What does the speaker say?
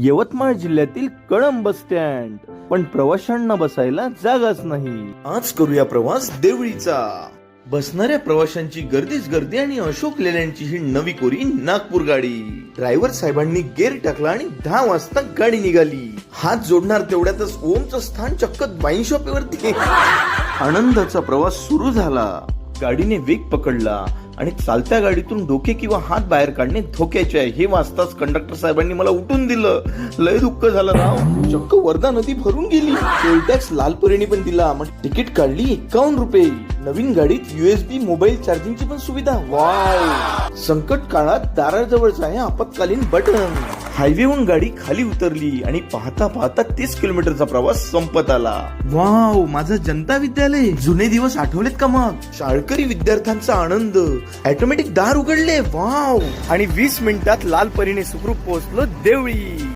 यवतमाळ जिल्ह्यातील Kalamb bus stand. पण प्रवाशांना बसायला जागाच नाही. आज करूया प्रवास देवळीचा. बसणाऱ्या प्रवाशांची गर्दीच गर्दी आणि अशोक लेल्यांची ही नवी कोरी नागपूर गाडी. ड्रायव्हर साहेबांनी गेअर टाकला आणि दहा वाजता गाडी निघाली. हात जोडणार तेवढ्यातच ओमचं स्थान चक्क बाईन आनंदाचा प्रवास सुरू झाला. गाडीने वेग पकडला आणि चालत्या गाडीतून डोके किंवा हात बाहेर काढणे धोक्याचे आहे. हे वाचताच कंडक्टर साहेबांनी मला उठून दिलं. लय दुःख झालं राव. चक्क वर्धा नदी भरून गेली. टोल टॅक्स लालपरीने पण दिला. मग तिकीट काढली एकावन्न रुपये. नवीन गाडीत युएसबी मोबाईल चार्जिंगची पण सुविधा. वाय संकट काळात दाराजवळच आहे आपत्कालीन बटन. हायवेहून गाडी खाली उतरली आणि पाहता पाहता तीस किलोमीटरचा प्रवास संपत आला. वाव माझं जनता विद्यालय. जुने दिवस आठवलेत का मग? शाळकरी विद्यार्थ्यांचा आनंद. ऑटोमॅटिक दार उघडले वाव. आणि वीस मिनिटात लाल परीने सुखरूप पोहोचलो देवळी.